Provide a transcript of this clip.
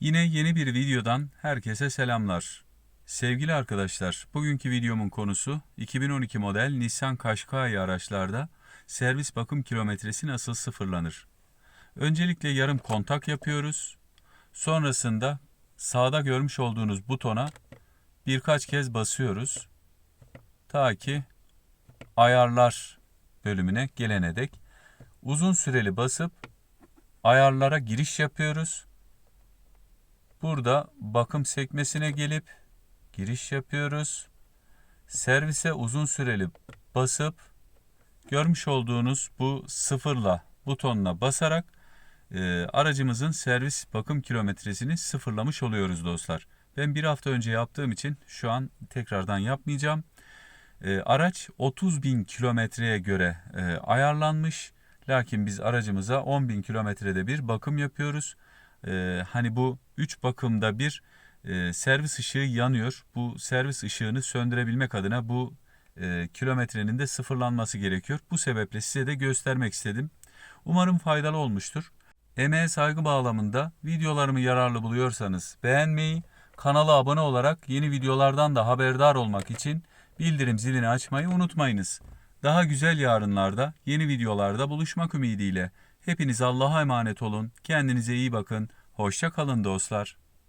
Yine yeni bir videodan herkese selamlar. Sevgili arkadaşlar, bugünkü videomun konusu 2012 model Nissan Qashqai araçlarda servis bakım kilometresi nasıl sıfırlanır? Öncelikle yarım kontak yapıyoruz. Sonrasında sağda görmüş olduğunuz butona birkaç kez basıyoruz. Ta ki ayarlar bölümüne gelene dek uzun süreli basıp ayarlara giriş yapıyoruz. Burada bakım sekmesine gelip giriş yapıyoruz. Servise uzun süreli basıp görmüş olduğunuz bu sıfırla butonuna basarak e, aracımızın servis bakım kilometresini sıfırlamış oluyoruz dostlar. Ben bir hafta önce yaptığım için şu an tekrardan yapmayacağım. E, araç 30 bin kilometreye göre e, ayarlanmış. Lakin biz aracımıza 10 bin kilometrede bir bakım yapıyoruz. E, hani bu 3 bakımda bir e, servis ışığı yanıyor. Bu servis ışığını söndürebilmek adına bu e, kilometrenin de sıfırlanması gerekiyor. Bu sebeple size de göstermek istedim. Umarım faydalı olmuştur. Emeğe saygı bağlamında videolarımı yararlı buluyorsanız beğenmeyi, kanala abone olarak yeni videolardan da haberdar olmak için bildirim zilini açmayı unutmayınız. Daha güzel yarınlarda, yeni videolarda buluşmak ümidiyle. Hepiniz Allah'a emanet olun. Kendinize iyi bakın. Hoşça kalın dostlar.